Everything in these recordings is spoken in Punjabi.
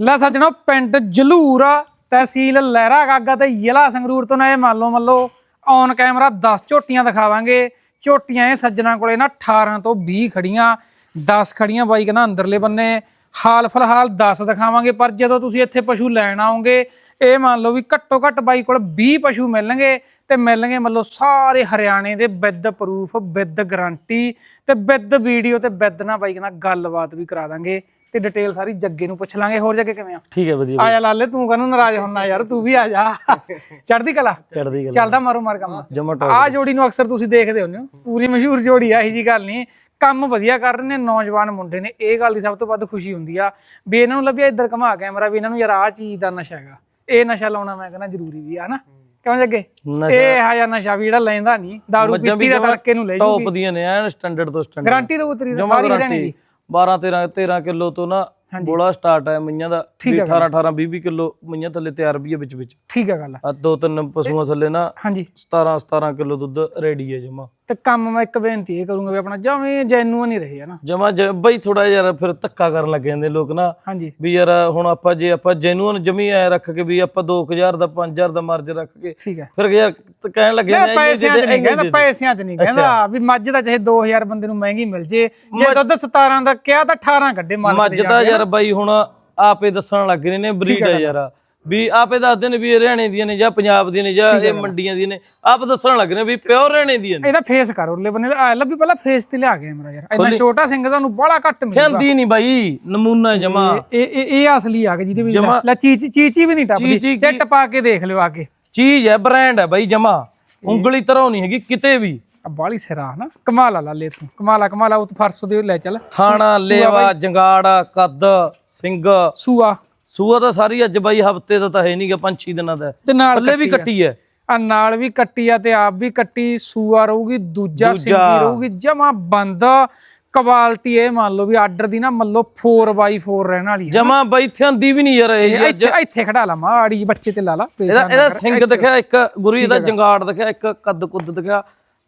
ਲੈ ਸੱਜਣੋ, ਪਿੰਡ ਜਲੂਰ ਤਹਿਸੀਲ ਲਹਿਰਾ ਗਾਗਾ ਤੇ ਜ਼ਿਲ੍ਹਾ ਸੰਗਰੂਰ ਤੋਂ ਨਾ ਇਹ ਮੰਨ ਲਓ ਮੰਨ ਲਓ ਔਨ ਕੈਮਰਾ 10 ਝੋਟੀਆਂ ਦਿਖਾਵਾਂਗੇ। ਝੋਟੀਆਂ ਇਹ ਸੱਜਣਾ ਕੋਲੇ ਨਾ 18 ਤੋਂ 20 ਖੜੀਆਂ 10 ਖੜੀਆਂ ਬਾਈ ਕਹਿੰਦਾ ਅੰਦਰਲੇ ਬੰਨੇ। ਹਾਲ ਫਿਲਹਾਲ 10 ਦਿਖਾਵਾਂਗੇ, ਪਰ ਜਦੋਂ ਤੁਸੀਂ ਇੱਥੇ ਪਸ਼ੂ ਲੈਣ ਆਓਗੇ ਇਹ ਮੰਨ ਲਓ ਵੀ ਘੱਟੋ ਘੱਟ ਬਾਈ ਕੋਲ 20 ਪਸ਼ੂ ਮਿਲਣਗੇ। ਤੇ ਮਿਲਣਗੇ ਮੰਨ ਲਓ ਸਾਰੇ ਹਰਿਆਣੇ ਦੇ ਵਿਦ ਪ੍ਰੂਫ ਵਿਦ ਗਾਰੰਟੀ ਤੇ ਵਿਦ ਵੀਡੀਓ ਤੇ ਵਿਦ ਨਾ ਬਾਈ ਕਹਿੰਦਾ ਗੱਲਬਾਤ ਵੀ ਕਰਾ ਦਾਂਗੇ ਤੇ ਡਿਟੇਲ ਸਾਰੀ ਜੱਗੇ ਨੂੰ ਪੁੱਛ ਲਾਂਗੇ। ਹੋਰ ਜੱਗੇ ਕਿਵੇਂ ਆ? ਠੀਕ ਹੈ ਵਧੀਆ ਆ ਜਾ ਲਾਲੇ ਤੂੰ ਕਾਹਨੂੰ ਨਾਰਾਜ਼ ਹੁੰਨਾ ਯਾਰ ਤੂੰ ਵੀ ਆ ਜਾ। ਚੜਦੀ ਕਲਾ? ਚੜਦੀ ਗੱਲ ਚੱਲਦਾ ਮਾਰੋ ਮਾਰ ਕੰਮ। ਆ ਜੋੜੀ ਨੂੰ ਅਕਸਰ ਤੁਸੀਂ ਦੇਖਦੇ ਹੁੰਦੇ ਹੋ। ਪੂਰੀ ਮਸ਼ਹੂਰ ਜੋੜੀ ਆ ਇਹੀ ਜੀ ਗੱਲ ਨਹੀਂ। ਕੰਮ ਵਧੀਆ ਕਰ ਰਹੇ ਨੇ ਨੌਜਵਾਨ ਮੁੰਡੇ ਨੇ। ਇਹ ਗੱਲ ਦੀ ਸਭ ਤੋਂ ਵੱਧ ਖੁਸ਼ੀ ਹੁੰਦੀ ਆ ਵੀ ਇਹਨਾਂ ਨੂੰ ਲੱਭਿਆ ਇੱਧਰ ਘਮਾ ਕੈਮਰਾ ਵੀ ਇਹਨਾਂ ਨੂੰ ਯਾਰ ਆ ਚੀਜ਼ ਦਾ ਨਸ਼ਾ ਹੈਗਾ। ਇਹ ਨਸ਼ਾ ਲਾਉਣਾ ਮੈਂ ਕਹਿੰਦਾ ਜ਼ਰੂਰੀ ਵੀ ਆ ਨਾ ਕਿਉਂ ਜੱਗੇ? ਨਸ਼ਾ ਇਹ ਹਾਇਆ ਨਸ਼ਾ ਵੀ ਜਿਹੜਾ ਲੈਂਦਾ ਨਹੀਂ ਦਾਰੂ ਮੱਝਾਂ ਪੀਤੀ ਦਾ ਜਮਾਂ ਤੜਕੇ ਨੂੰ ਲੈ ਟੌਪ ਜੂਗੀ। ਦੀਆਂ ਨੇ ਐਨ ਸਟੈਂਡਰਡ ਤੋਂ ਸਟੈਂਡਰਡ ਗਾਰੰਟੀ ਰਹੂ ਤੇਰੀ ਸਾਰੀ ਹਰਿਆਣੇ ਦੀ। 12 13 13 ਕਿਲੋ ਤੋਂ ਨਾ ਬੋਲਾ ਸਟਾਰਟ ਹੈ ਮਈਆਂ ਦਾ। ਵੀ 18 18 20 20 ਕਿਲੋ ਮਈਆਂ ਥੱਲੇ ਤਿਆਰ ਵੀ ਹੈ ਵਿੱਚ ਵਿੱਚ। ਠੀਕ ਹੈ ਗੱਲ ਆ। ਦੋ ਤਿੰਨ ਪਸ਼ੂਆਂ ਥੱਲੇ ਨਾ ਹਾਂਜੀ। 17 17 ਕਿਲੋ ਦੁੱਧ ਰੈਡੀ ਹੈ ਜਮਾ। ਤੇ ਕੰਮ ਮੈਂ ਇੱਕ ਬੇਨਤੀ ਇਹ ਕਰੂੰਗਾ ਵੀ ਆਪਣਾ ਜਵੇਂ ਜੈਨੂਅਨ ਹੀ ਰਹੇ ਹਨਾ ਜਮਾ ਬਈ ਥੋੜਾ ਯਾਰ ਫਿਰ ਧੱਕਾ ਕਰਨ ਲੱਗ ਜਾਂਦੇ ਲੋਕ ਨਾ। ਹਾਂਜੀ। ਵੀ ਯਾਰ ਹੁਣ ਆਪਾਂ ਜੇ ਆਪਾਂ ਜੈਨੂਅਨ ਜਮੀ ਐ ਰੱਖ ਕੇ ਵੀ ਆਪਾਂ 2000 ਦਾ 5000 ਦਾ ਮਾਰਜ ਰੱਖ ਕੇ ਠੀਕ ਹੈ। ਫਿਰ ਯਾਰ ਕਹਿਣ ਲੱਗੇ ਨੇ ਪੈਸਿਆਂ 'ਚ ਨਹੀਂ ਕਹਿੰਦਾ ਪੈਸਿਆਂ 'ਚ ਨਹੀਂ ਕਹਿੰਦਾ ਵੀ ਮੱਝ ਦਾ ਚਾਹੇ 2000 ਬੰਦੇ ਨੂੰ ਮਹਿੰਗੀ ਮਿਲ ਜੇ ਜੇ ਦੁੱਧ 17 ਦਾ ਕਿਹਾ ਤਾਂ 18 ਕੱਢੇ ਮੱਝ ਤਾਂ ਯਾਰ ਬਾਈ ਹੁਣ ਆਪੇ ਦੱਸਣ ਲੱਗ ਰਹੇ ਨੇ ਬਰੀਡ ਹੈ ਯਾਰ। ਵੀ ਆਪੇ ਦੱਸਦੇ ਨੇ ਵੀ ਇਹ ਹਰਿਆਣੇ ਦੀਆਂ ਨੇ ਜਾਂ ਪੰਜਾਬ ਦੀਆਂ ਨੇ ਜਾਂ ਇਹ ਮੰਡੀਆਂ ਦੀਆਂ ਨੇ। ਆਪ ਦੱਸਣ ਲੱਗ ਰਹੇ ਵੀ ਪਿਓਰ ਹਰਿਆਣੇ ਦੀਆਂ ਨੇ। ਇਹਦਾ ਫੇਸ ਕਰ ਉਰਲੇ ਬੰਨੇ ਆ ਲੱਭੀ ਪਹਿਲਾਂ ਫੇਸ ਤੇ ਲਿਆ ਗਿਆ ਮੇਰਾ ਯਾਰ। ਇੰਨਾ ਛੋਟਾ ਸਿੰਘ ਤੁਹਾਨੂੰ ਬੜਾ ਘੱਟ ਮਿਲਦਾ ਖਾਂਦੀ ਨਹੀਂ ਬਾਈ ਨਮੂਨਾ ਜਮਾ। ਇਹ ਇਹ ਇਹ ਅਸਲੀ ਆ ਕੇ ਜਿਹਦੇ ਵਿੱਚ ਲੈ ਚੀਚੀ ਚੀਚੀ ਵੀ ਨਹੀਂ ਟੱਪਦੀ। ਚਿੱਟ ਪਾ ਕੇ ਦੇਖ ਲਿਓ ਆ ਕੇ। ਚੀਜ਼ ਹੈ ਬ੍ਰਾਂਡ ਹੈ ਬਾਈ ਜਮਾ। ਉਂਗਲੀ ਤਰ੍ਹਾਂ ਨਹੀਂ ਹੈਗੀ ਕਿਤੇ ਵੀ। ਬਾਲੀ ਸਿਰਾ ਨਾ। ਕਮਾਲ ਆ ਲਾ ਲੈ ਤੂੰ। ਕਮਾਲਾ ਕਮਾਲਾ ਉਹ ਫਰਸ ਦੇ ਲੈ ਚੱਲ। ਥਾਣਾ ਲੇਵਾ ਜੰਗਾੜ ਕੱਦ ਸਿੰਘ ਸੂਆ। ਸੂਆ ਤਾਂ ਸਾਰੀ ਅੱਜ ਬਾਈ ਹਫ਼ਤੇ ਦਾ ਤਾਂ ਹੈ ਨਹੀਂਗਾ ਪੰਜ ਛੇ ਦਿਨਾਂ ਦਾ। ਤੇ ਨਾਲ ਥੱਲੇ ਵੀ ਕੱਟੀ ਹੈ ਆ ਨਾਲ ਵੀ ਕੱਟੀ ਆ ਤੇ ਆਪ ਵੀ ਕੱਟੀ ਸੂਆ ਰਹੂਗੀ ਦੂਜਾ ਸਿੰਗੀ ਰਹੂਗੀ ਜਮਾ ਬੰਦ। ਕੁਆਲਿਟੀ ਇਹ ਮੰਨ ਲਓ ਵੀ ਆਰਡਰ ਦੀ ਨਾ ਮੰਨ ਲਓ 4x4 ਰਹਿਣ ਵਾਲੀ ਹੈ ਜਮਾ ਬਾਈ ਥਿਆਂਦੀ ਵੀ ਨਹੀਂ ਯਾਰ ਇਹ ਇੱਥੇ ਖੜਾ ਲਾ ਮਾੜੀ ਬੱਚੇ ਤੇ ਲਾ ਲਾ ਇਹਦਾ ਇਹਦਾ ਸਿੰਘ ਦਿਖਿਆ ਇੱਕ ਗੁਰੂ ਇਹਦਾ ਜੰਗਾੜ ਦਿਖਿਆ ਇੱਕ ਕੱਦ ਕੁੱਦ ਦਿਖਿਆ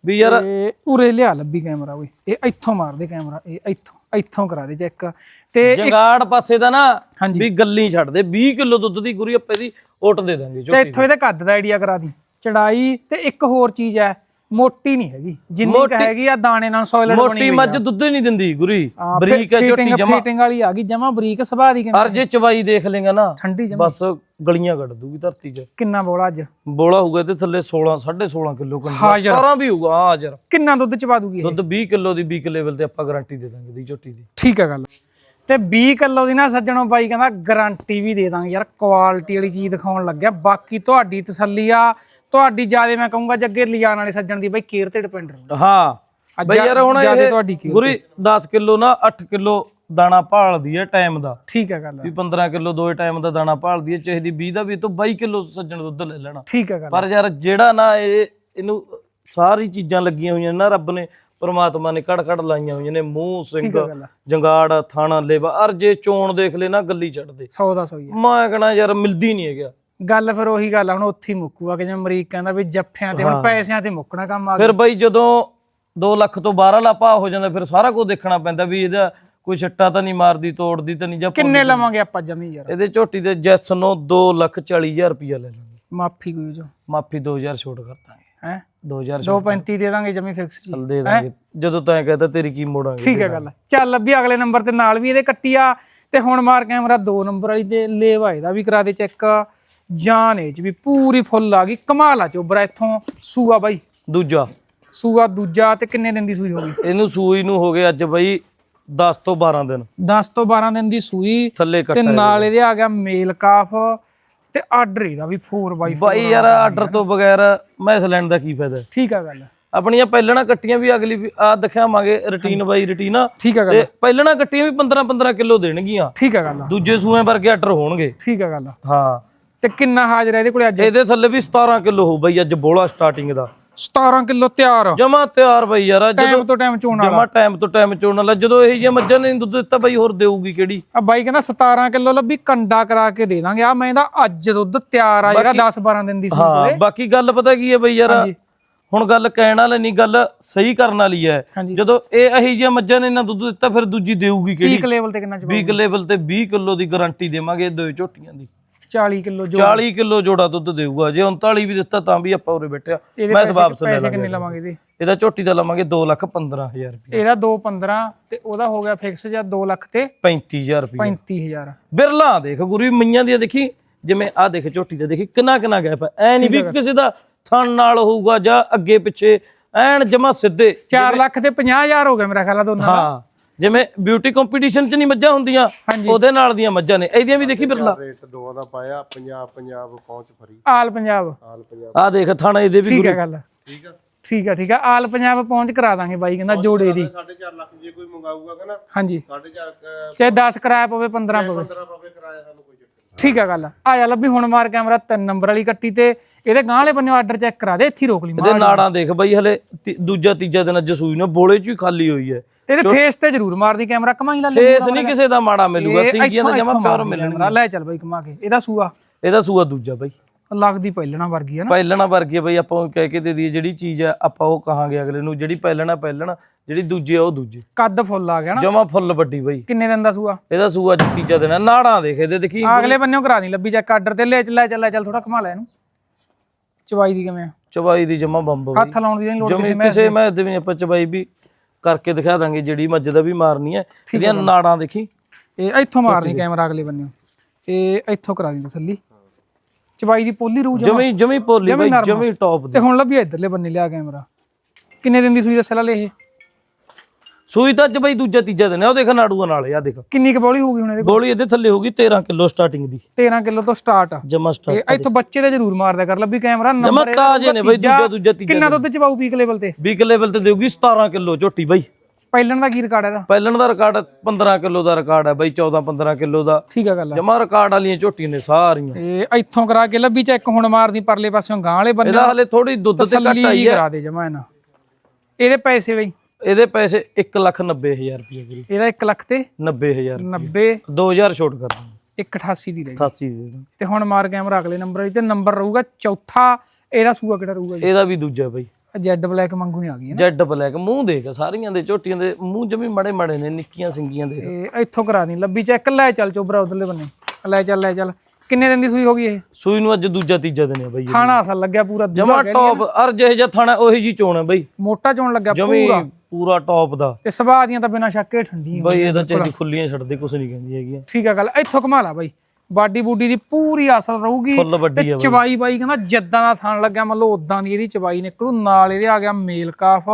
ਵੀ ਯਾਰ ਉਰੇ ਲਿਆ ਲੱਭੀ ਕੈਮਰਾ ਓਏ ਇਹ ਇੱਥੋਂ ਮਾਰ ਦੇ ਕੈਮਰਾ ਇਹ ਇੱਥੋਂ। ਇੱਥੋਂ ਕਰਾ ਦੇ ਚੈੱਕ। ਤੇ ਜੰਗਾੜ ਪਾਸੇ ਦਾ ਨਾ ਹਾਂਜੀ। ਵੀ ਗੱਲੀ ਛੱਡ ਦੇ 20 ਕਿਲੋ ਦੁੱਧ ਦੀ ਗੁਰੀ ਆਪੇ ਦੀ ਓਟ ਦੇ ਦਾਂਗੇ ਤੇ ਝੋਟੀ ਇੱਥੋਂ ਇਹਦੇ ਕੱਦ ਦਾ ਆਈਡੀਆ ਕਰਾ ਦੀ ਚੜਾਈ। ਤੇ ਇੱਕ ਹੋਰ ਚੀਜ਼ ਹੈ ਮੋਟੀ ਨਹੀਂ ਹੈਗੀ। ਜਿੰਨੀ ਕੁ ਹੈਗੀ ਆ ਦਾਣੇ ਨਾਲ ਸੋਇਲਡ ਬਣੀ ਮੋਟੀ ਮੱਝ ਦੁੱਧ ਹੀ ਨਹੀਂ ਦਿੰਦੀ ਗੁਰੀ। ਬਰੀਕ ਹੈ ਝੋਟੀ ਜਮਾ। ਫੀਟਿੰਗ ਵਾਲੀ ਆ ਗਈ ਜਮਾ ਬਰੀਕ ਸੁਭਾਅ ਦੀ ਕਿਵੇਂ ਅਰ ਜੇ ਚਵਾਈ ਦੇਖ ਲੇਗਾ ਨਾ ਠੰਡੀ ਜਮਾ। ਬਸ ਗਲੀਆਂ ਕੱਢ ਦੂਗੀ ਧਰਤੀ 'ਚ। ਕਿੰਨਾ ਬੋਲਾ ਅੱਜ? ਬੋਲਾ ਹੋਊਗਾ ਤੇ ਥੱਲੇ 16 16.5 ਕਿਲੋ ਕੰਡਾ ਹਾਜ਼ਰ। 17 ਵੀ ਹੋਊਗਾ ਹਾਂ ਹਾਜ਼ਰ ਕਿੰਨਾ ਦੁੱਧ ਚਵਾ ਦੂਗੀ ਇਹ? ਦੁੱਧ 20 ਕਿਲੋ ਦੀ ਵੀਕ ਲੈਵਲ ਤੇ ਆਪਾਂ ਗਾਰੰਟੀ ਦੇ ਦਾਂਗੇ ਦੀ ਝੋਟੀ ਦੀ। ਠੀਕ ਹੈ ਗੱਲ। ਤੇ 20 ਕਿਲੋ ਦੀ ਨਾ ਸੱਜਣੋ ਬਾਈ ਕਹਿੰਦਾ ਗਾਰੰਟੀ ਵੀ ਦੇ ਦਾਂਗੇ ਯਾਰ ਕੁਆਲਿਟੀ ਵਾਲੀ ਚੀਜ਼ ਦਿਖਾਉਣ ਲੱਗਿਆ। ਬਾਕੀ ਤੁਹਾਡੀ ਤਸੱਲੀ ਆ ਤੁਹਾਡੀ ਜ਼ਿਆਦਾ ਮੈਂ ਕਹੂੰਗਾ ਜੱਗੇ ਲਿਜਾਣ ਵਾਲੇ ਸੱਜਣ ਦੀ ਬਾਈ ਕੇਅਰ ਤੇ ਡਿਪੈਂਡ ਰਹੂ ਹਾਂ ਬਈ ਯਾਰ ਹੁਣ ਇਹ ਤੁਹਾਡੀ ਕੀ ਗੁਰੀ 10 ਕਿਲੋ ਨਾ 8 ਕਿਲੋ ਦਾਣਾ ਭਾਲਦੀ ਹੈ ਟਾਈਮ ਦਾ। ਠੀਕ ਹੈ ਗੱਲ ਵੀ 15 ਕਿਲੋ ਦੋਏ ਟਾਈਮ ਦਾ ਦਾਣਾ ਭਾਲਦੀ ਹੈ ਚਾਹੀਦੀ 20 ਦਾ ਵੀ ਤੋਂ 22 ਕਿਲੋ ਸੱਜਣ ਦੁੱਧ ਲੈ ਲੈਣਾ। ਠੀਕ ਹੈ ਗੱਲ ਪਰ ਯਾਰ ਜਿਹੜਾ ਨਾ ਇਹ ਇਹਨੂੰ ਸਾਰੀ ਚੀਜ਼ਾਂ ਲੱਗੀਆਂ ਹੋਈਆਂ ਨਾ ਰੱਬ ਨੇ ਪ੍ਰਮਾਤਮਾ ਨੇ ਕੜ ਕੜ ਲਾਈਆਂ ਹੋਈਆਂ ਨੇ ਮੂੰਹ ਸਿੰਘ ਗੱਲ ਆ। ਜੰਗਾੜ ਥਾਣਾ ਲੇਵਾ ਅਰ ਜੇ ਚੋਣ ਦੇਖ ਲੈ ਨਾ ਗੱਲੀ ਛੱਡ ਦੇ 100 ਦਾ ਸੌਈ ਹੈ ਮੈਂ ਕਹਣਾ ਯਾਰ ਮਿਲਦੀ ਨਹੀਂ ਹੈਗਾ। ਗੱਲ ਫਿਰ ਉਹੀ ਗੱਲ ਆ ਹੁਣ ਉੱਥੇ ਹੀ ਮੁੱਕੂਗਾ ਕਿ ਜਿਵੇਂ ਅਮਰੀਕ ਕਹਿੰਦਾ ਵੀ ਜੱਫਿਆਂ ਤੇ ਹੁਣ ਪੈਸਿਆਂ ਤੇ ਮੁੱਕਣਾ ਕੰਮ ਆ ਗਿਆ। ਫਿਰ ਬਈ ਜਦੋਂ 2 ਲੱਖ ਤੋਂ 12 ਲਾ ਭਾਅ ਹੋ ਜਾਂਦਾ ਫਿਰ ਸਾਰਾ ਕੁਝ ਦੇਖਣਾ ਪੈਂਦਾ ਵੀ ਇਹਦਾ ਕੋਈ ਛੱਟਾ ਤਾਂ ਨਹੀਂ ਮਾਰਦੀ ਤੋੜਦੀ ਤਾਂ ਨਹੀਂ ਜਾਂ ਕਿੰਨੇ ਲਵਾਂਗੇ ਆਪਾਂ ਜਮੀ ਯਾਰ? ਇਹਦੇ ਝੋਟੀ ਦੇ ਜੈਸ ਨੂੰ 2 ਲੱਖ 40 ਹਜ਼ਾਰ ਰੁਪਇਆ ਲੈ ਲਾਂਗੇ। ਮਾਫੀ ਕੋਈ ਜੋ। ਮਾਫੀ 2000 ਛੋਟ ਕਰ ਦਾਂਗੇ। ਹੈ? 2000 ਛੋਟ 235 ਦੇ ਦਾਂਗੇ ਜਮੀ ਫਿਕਸ ਜੀ। ਚੱਲ ਦੇ ਦਾਂਗੇ। ਜਦੋਂ ਤੈਂ ਕਹਤਾ ਤੇਰੀ ਕੀ ਮੋੜਾਂਗੇ ਠੀਕ ਹੈ ਗੱਲ। ਚੱਲ ਵੀ ਅਗਲੇ ਨੰਬਰ ਤੇ ਨਾਲ ਵੀ ਇਹਦੇ ਕੱਟੀ ਆ ਤੇ ਹੁਣ ਮਾਰ ਕੈਮਰਾ 2 ਨੰਬਰ ਵਾਲੀ ਤੇ ਲੇਵਾ ਇਹਦਾ ਵੀ ਕਰਾ ਦੇ ਚੈੱਕ। ਜਾਨ ਇਹ ਚ ਵੀ ਪੂਰੀ ਫੁੱਲ ਆ ਗਈ। ਕਮਾਲ ਆ ਚੋਬਰਾ ਇੱਥੋਂ। ਸੂਆ ਬਾਈ। ਦੂਜਾ। ਸੂਆ ਦੂਜਾ ਤੇ ਕਿੰਨੇ ਦਿਨ ਦੀ ਸੂਈ ਹੋ ਗਈ? ਇਹਨੂੰ ਸੂਈ ਨੂੰ ਹੋ ਗਏ ਅੱਜ ਬਈ 10 ਤੋਂ 12 ਦਿਨ। 10 ਤੋਂ 12 ਦਿਨ ਦੀ ਸੂਈ ਥੱਲੇ ਤੇ ਨਾਲ ਇਹਦੇ ਆ ਗਿਆ ਮੇਲ ਕਾਫ। ਤੇ ਆਰਡਰ ਇਹਦਾ ਵੀ 4x4 ਬਾਈ ਯਾਰ ਆਰਡਰ ਤੋਂ ਬਗੈਰ ਮੈਸ ਲੈਣ ਦਾ ਕੀ ਫਾਇਦਾ? ਠੀਕ ਆ ਗੱਲ। ਆਪਣੀਆਂ ਪਹਿਲਣਾ ਕੱਟੀਆਂ ਵੀ ਅਗਲੀ ਆ ਦਿਖਾਵਾਂਗੇ ਰੁਟੀਨ ਬਾਈ ਰੁਟੀਨ ਠੀਕ ਆ ਗੱਲ। ਤੇ ਪਹਿਲਣਾ ਕੱਟੀਆਂ ਵੀ 15 15 ਕਿਲੋ ਦੇਣਗੀਆਂ। ਠੀਕ ਆ ਗੱਲ। ਦੂਜੇ ਸੂਏ ਵਰਗੇ ਆਰਡਰ ਹੋਣਗੇ। ਠੀਕ ਆ ਗੱਲ। ਹਾਂ। ਤੇ ਕਿੰਨਾ ਹਾਜ਼ਰ ਹੈ ਇਹਦੇ ਕੋਲੇ ਅੱਜ? ਇਹਦੇ ਥੱਲੇ ਵੀ 17 ਕਿਲੋ ਹੋ ਬਈ ਅੱਜ ਬੋਲਾ ਸਟਾਰਟਿੰਗ ਦਾ। 17 ਕਿਲੋ ਤਿਆਰ। ਜਮਾ ਤਿਆਰ ਬਈ ਯਾਰ ਜਦੋਂ ਤੋਂ ਟਾਈਮ ਚੋਣ ਵਾਲਾ। ਜਮਾ ਟਾਈਮ ਤੋਂ ਟਾਈਮ ਚੋਣ ਵਾਲਾ। ਜਦੋਂ ਇਹ ਜਿਹੀਆਂ ਮੱਝਾਂ ਨੇ ਦੁੱਧ ਦਿੱਤਾ ਬਈ ਹੋਰ ਦੇਊਗੀ ਕਿਹੜੀ? ਆ ਬਾਈ ਕਹਿੰਦਾ 17 ਕਿਲੋ ਲੱਭੀ ਕੰਡਾ ਕਰਾ ਕੇ ਦੇ ਦਾਂਗੇ। ਆ ਮੈਂ ਇਹਦਾ ਅੱਜ ਦੁੱਧ ਤਿਆਰ ਆ ਜਿਹੜਾ 10 12 ਦਿਨ ਦੀ ਸੂਈ ਹਾਂ ਬਾਕੀ ਗੱਲ ਪਤਾ ਕੀ ਹੈ ਬਈ ਯਾਰ। ਹੁਣ ਗੱਲ ਕਹਿਣ ਵਾਲੀ ਨਹੀਂ ਗੱਲ ਸਹੀ ਕਰਨ ਵਾਲੀ ਹੈ। ਜਦੋਂ ਇਹ ਅਹੀ ਜਿਹੀਆਂ ਮੱਝਾਂ ਨੇ ਇਹਨਾਂ ਦੁੱਧ ਦਿੱਤਾ ਫਿਰ ਦੂਜੀ ਦੇਊਗੀ ਕਿਹੜੀ? ਪੀਕ ਲੈਵਲ ਤੇ ਕਿੰਨਾ ਚ 20 ਲੈਵਲ ਤੇ 20 ਕਿਲੋ ਦੀ ਗਾਰੰਟੀ ਦੇਵਾਂਗੇ ਦੋ ਝੋਟੀਆਂ ਦੀ। 40 ਕਿਲੋ ਜੋ 40 ਕਿਲੋ ਜੋੜਾ ਦੁੱਧ ਦੇਊਗਾ। ਜੇ 39 ਵੀ ਦਿੱਤਾ ਤਾਂ ਵੀ ਆਪਾਂ ਉਰੇ ਬੈਠਿਆ ਇਹਦੇ ਮੈਂ ਤਾਂ ਵਾਪਸ ਲੈ ਪੈਸੇ ਕਿੰਨੇ ਲਵਾਂਗੇ ਇਹਦੇ? ਇਹਦਾ ਝੋਟੀ ਦਾ ਲਵਾਂਗੇ 2 ਲੱਖ 15000 ਰੁਪਏ ਇਹਦਾ 215 ਤੇ ਉਹਦਾ ਹੋ ਗਿਆ ਫਿਕਸ ਜਾਂ 2 ਲੱਖ ਤੇ 35000 ਰੁਪਏ 35000 ਬਿਰਲਾ ਦੇਖ ਗੁਰੂ ਮਈਆਂ ਦੀਆਂ ਦੇਖੀ ਜਿਵੇਂ ਆ ਦੇਖ ਝੋਟੀ ਦਾ ਦੇਖੀ ਕਿੰਨਾ ਕਿੰਨਾ ਗੈਪ ਹੈ ਐ ਨਹੀਂ ਵੀ ਕਿਸੇ ਦਾ ਥਣ ਨਾਲ ਹੋਊਗਾ ਜਾਂ ਅੱਗੇ ਪਿੱਛੇ ਐਨ ਜਮਾ ਸਿੱਧੇ। 4 ਲੱਖ ਤੇ 50000 ਹੋ ਗਿਆ ਮੇਰਾ ਖਿਆਲ ਆ ਦੋਨਾਂ ਦਾ। ਹਾਂ। ਜਿਵੇਂ ਬਿਊਟੀ ਕੰਪੀਟੀਸ਼ਨ ਚ ਨਹੀਂ ਮੱਝਾਂ ਹੁੰਦੀਆਂ। ਉਹਦੇ ਨਾਲ ਦੀਆਂ ਮੱਝਾਂ ਨੇ। ਇਹਦੀਆਂ ਵੀ ਦੇਖੀ ਬਿਰਲਾ? ਰੇਟ ਦੋਵਾਂ ਦਾ ਪਾਇਆ ਪੰਜਾਬ ਪੰਜਾਬ ਪਹੁੰਚ ਫਰੀ। ਆਲ ਪੰਜਾਬ। ਹਾਲ ਪੰਜਾਬ। ਆ ਦੇਖ ਥਣ ਇਹਦੇ ਵੀ ਠੀਕ ਹੈ ਗੱਲ। ਠੀਕ ਆ। ਠੀਕ ਆ ਠੀਕ ਆ। ਆਲ ਪੰਜਾਬ ਪਹੁੰਚ ਕਰਾ ਦਾਂਗੇ ਬਾਈ ਕਹਿੰਦਾ ਜੋੜੇ ਦੀ। 4.5 ਲੱਖ ਜੇ ਕੋਈ ਮੰਗਾਊਗਾ ਕਹਿੰਦਾ। ਹਾਂਜੀ। 4.5 ਚਾਹੇ 10 ਕਿਰਾਇਆ ਪਵੇ 15 ਪਵੇ। 15 ਰੁਪਏ ਕਿਰਾਇਆ ਸਾਨੂੰ ਕੋਈ ਚੱਕਰ ਠੀਕ ਆ ਗੱਲ। ਆ ਜਾ ਲੱਭੀ ਹੁਣ ਮਾਰ ਕੈਮਰਾ 3 ਨੰਬਰ ਵਾਲੀ ਕੱਟੀ ਤੇ ਇਹਦੇ ਗਾਂ ਵਾਲੇ ਬੰਨੇ ਆਰਡਰ ਚੈੱਕ ਕਰਾ ਦੇ ਇੱਥੇ ਰੋਕ ਲਈ। ਇਹਦੇ ਨਾੜਾਂ ਦੇਖ ਬਈ ਹਲੇ ਦੂਜਾ ਤੀਜਾ ਦਿਨ ਅੱਜ ਸੂਈ ਨਾ ਬੋਲੇ ਚ ਹੀ ਖਾਲੀ ਹੋਈ ਹੈ। ਇਹਦੇ ਫੇਸ ਤੇ ਜ਼ਰੂਰ ਮਾਰਦੀ ਕੈਮਰਾ ਕਮਾਈ ਲਾ ਲੈ ਫੇਸ ਨਹੀਂ ਕਿਸੇ ਦਾ ਮਾੜਾ ਮਿਲੂਗਾ ਸਿੰਗੀਆਂ ਦਾ ਜਮਾ ਪਿਓਰ ਮਿਲਣ ਕੈਮਰਾ ਲੈ ਚੱਲ ਬਾਈ ਕਮਾ ਕੇ ਇਹਦਾ ਸੂਆ। ਇਹਦਾ ਸੂਆ ਦੂਜਾ ਬਈ। ਲੱਗਦੀ ਪਹਿਲਣਾ ਵਰਗੀ ਹੈ ਨਾ। ਪਹਿਲਣਾ ਵਰਗੀ ਬਈ ਆਪਾਂ ਕਹਿ ਕੇ ਦੇ ਦਈਏ ਜਿਹੜੀ ਚੀਜ਼ ਆ ਆਪਾਂ ਉਹ ਕਹਾਂਗੇ ਅਗਲੇ ਨੂੰ ਜਿਹੜੀ ਪਹਿਲਣਾ ਪਹਿਲਣਾ ਜਿਹੜੀ ਦੂਜੀ ਉਹ ਦੂਜੀ। ਕੱਦ ਫੁੱਲ ਆ ਗਿਆ ਨਾ। ਜਮਾ ਫੁੱਲ ਵੱਡੀ ਬਈ। ਕਿੰਨੇ ਦਿਨ ਦਾ ਸੂਆ? ਇਹਦਾ ਸੂਆ ਅੱਜ ਤੀਜਾ ਦਿਨ ਆ ਨਾੜਾਂ ਦੇਖ ਇਹਦੇ ਦੇਖੀ ਅਗਲੇ ਬੰਨੇੋਂ ਕਰਾ ਦੀ ਲੱਭੀ ਚੈੱਕ ਆਰਡਰ ਤੇ ਲੈ ਚੱਲ ਲੈ ਚੱਲ ਚੱਲ ਥੋੜਾ ਕਮਾ ਲੈ ਇਹਨੂੰ। ਚਵਾਈ ਦੀ ਕਿਵੇਂ ਆ? ਚਵਾਈ ਦੀ ਜਮਾ ਬੰਬ ਹੱਥ ਲਾਉਣ ਦੀ ਨਹੀਂ ਲੋੜ ਜਮੀ ਕਿਸੇ ਮੈਂ ਦੇ ਵੀ ਆਪਾਂ ਚਵਾਈ ਵੀ ਕਰਕੇ ਦਿਖਾ ਦਾਂਗੇ ਜਿਹੜੀ ਮੱਝ ਦਾ ਵੀ ਮਾਰਨੀ ਹੈ। ਇਹਦੀਆਂ ਨਾੜਾਂ ਦੇਖੀ? ਇਹ ਇੱਥੋਂ ਮਾਰਨੀ ਕੈਮਰਾ ਅਗਲੇ ਬੰਨੇੋਂ ਇਹ ਇੱਥੋਂ ਕਰਾ ਦੀ ਤਸੱਲੀ। ਚਵਾਈ ਦੀ ਪੋਲੀ ਰੂ ਜਮਾ। ਜਮੀ ਪੋਲੀ ਬਈ ਜਮੀ ਟੌਪ ਤੇ ਦੀ। ਹੁਣ ਲੱਭੀ ਇਧਰਲੇ ਬੰਨੇ ਲਿਆ ਕੈਮਰਾ। ਕਿੰਨੇ ਦਿਨ ਦੀ ਸੂਈ ਦੱਸਿਆ ਲੈ ਇਹ? ਸੂਈ ਤਾਂ ਅੱਜ ਬਈ ਦੂਜਾ ਤੀਜਾ ਦਿਨ ਆ ਉਹ ਦੇਖ ਨਾੜੂਆਂ ਨਾਲ ਆ ਦੇਖ। ਕਿੰਨੀ ਕੁ ਬੋਲੀ ਹੋਊਗੀ ਹੁਣ ਇਹਦੇ ਗੋਲੀ ਇਹਦੇ ਥੱਲੇ ਹੋਗੀ 13 ਕਿਲੋ ਸਟਾਰਟਿੰਗ ਦੀ। 13 ਕਿਲੋ ਤੋਂ ਸਟਾਰਟ ਆ। ਜਮਾ ਸਟਾਰਟ ਇਹ ਇੱਥੋਂ ਬੱਚੇ ਦੇ ਜ਼ਰੂਰ ਮਾਰਦਾ ਕਰ ਲੱਭੀ ਕੈਮਰਾ ਜਮਾ ਨੰਬਰ ਤਾਜੇ ਨੇ ਬਈ ਦੂਜਾ ਦੂਜਾ ਤੀਜਾ ਕਿੰਨਾ ਦੁੱਧ ਚਵਾਉ ਪੀਕ ਲੈਵਲ ਤੇ? ਵੀਕ ਲੈਵਲ ਤੇ ਦੇਊਗੀ 17 ਕਿਲੋ ਝੋਟੀ ਬਈ। ਪਹਿਲਣ ਦਾ ਕੀ ਰਿਕਾਰਡ ਇਹਦਾ? ਪਹਿਲਣ ਦਾ ਰਿਕਾਰਡ 15 ਕਿਲੋ ਦਾ ਰਿਕਾਰਡ ਹੈ ਬਈ 14 15 ਕਿਲੋ ਦਾ। ਠੀਕ ਆ ਗੱਲ ਆ। ਜਮਾ ਰਿਕਾਰਡ ਵਾਲੀਆਂ ਝੋਟੀਆਂ ਨੇ ਸਾਰੀਆਂ। ਇਹ ਇੱਥੋਂ ਕਰਾ ਕੇ ਲੱਭੀ ਚੈੱਕ ਹੁਣ ਮਾਰਦੀ ਪਰਲੇ ਪਾਸਿਓਂ ਗਾਂ ਵਾਲੇ ਬੰਨੇ ਇਹਦਾ ਹਲੇ ਥੋੜੀ ਦੁੱਧ ਤੇ ਘੱਟ ਤਸੱਲੀ ਆਈ ਹੈ ਕਰਾ ਦੇ ਜਮਾ ਇਹਨਾਂ। ਇਹਦੇ ਪੈਸੇ ਬਈ। ਇਹਦੇ ਪੈਸੇ 190000 ਰੁਪਏ ਵੀਰੇ। ਇਹਦਾ 1 ਲੱਖ ਤੇ 90000 90 2000 ਛੋਟ ਕਰ ਦਾਂਗੇ। 188 ਦੀ ਰਹੀ 88 ਦੇ ਤੇ ਹੁਣ ਮਾਰ ਕੈਮਰਾ ਅਗਲੇ ਨੰਬਰ ਵਾਲੀ ਤੇ ਨੰਬਰ ਰਹੂਗਾ ਚੌਥਾ। ਇਹਦਾ ਸੂਆ ਕਿਹੜਾ ਰਹੂਗਾ ਜੀ? ਇਹਦਾ ਵੀ ਦੂਜਾ ਬਈ। ਜੈਡ ਬਲੈਕ ਮੰਗੂ ਹੀ ਆ ਗਈ ਹੈ ਜੈਡ ਬਲੈਕ ਮੂੰਹ ਦੇਖ ਸਾਰੀਆਂ ਦੇ ਝੋਟੀਆਂ ਦੇ ਮੂੰਹ ਜਮੀ ਮੜੇ ਮੜੇ ਨੇ ਨਿੱਕੀਆਂ ਸਿੰਗੀਆਂ ਦੇਖ ਇਹ ਇੱਥੋਂ ਕਰਾ ਦੀ। ਲੱਭੀ ਚੈੱਕ ਲੈ ਚੱਲ ਚੋਬਰਾ ਉਧਰਲੇ ਬੰਨੇ। ਲੈ ਚੱਲ ਲੈ ਚੱਲ। ਕਿੰਨੇ ਦਿਨ ਦੀ ਸੂਈ ਹੋ ਗਈ ਇਹ? ਸੂਈ ਨੂੰ ਅੱਜ ਦੂਜਾ ਤੀਜਾ ਦਿਨ ਹੈ ਬਈ ਖਾਣਾ ਅਸਲ ਲੱਗਿਆ ਪੂਰਾ ਜਮਾ ਟੌਪ ਅਰ ਜਿਹੇ ਜਿਹਾ ਥਾਣਾ ਉਹੀ ਜੀ ਚੋਣ ਹੈ ਬਈ। ਮੋਟਾ ਚੋਣ ਲੱਗਿਆ ਜਮੀ ਪੂਰਾ। ਪੂਰਾ ਟੌਪ ਦਾ। ਤੇ ਸੁਭਾਅ ਦੀਆਂ ਤਾਂ ਬਿਨਾਂ ਸ਼ੱਕ ਇਹ ਠੰਡੀਆਂ ਬਈ ਇਹਦਾ ਚਾਹੀਦੀ ਖੁੱਲੀਆਂ ਛੱਡਦੇ ਕੁਛ ਨਹੀਂ ਕਹਿੰਦੀ ਹੈਗੀਆਂ ਠੀਕ ਆ ਗੱਲ ਇੱਥੋਂ ਕਮਾ ਲਾ ਬਾਈ। ਬਾਡੀ ਬੂਡੀ ਦੀ ਪੂਰੀ ਅਸਲ ਰਹੂਗੀ ਫੁੱਲ ਵੱਡੀ ਆ ਚਵਾਈ ਬਾਈ ਕਹਿੰਦਾ ਜੱਦਾਂ ਦਾ ਥਣ ਲੱਗਿਆ ਮੰਨ ਲਓ ਉਦਾਂ ਦੀ ਇਹਦੀ ਚਵਾਈ ਨਿਕਲੂ ਨਾਲ ਇਹਦੇ ਆ ਗਿਆ ਮੇਲ ਕਾਫ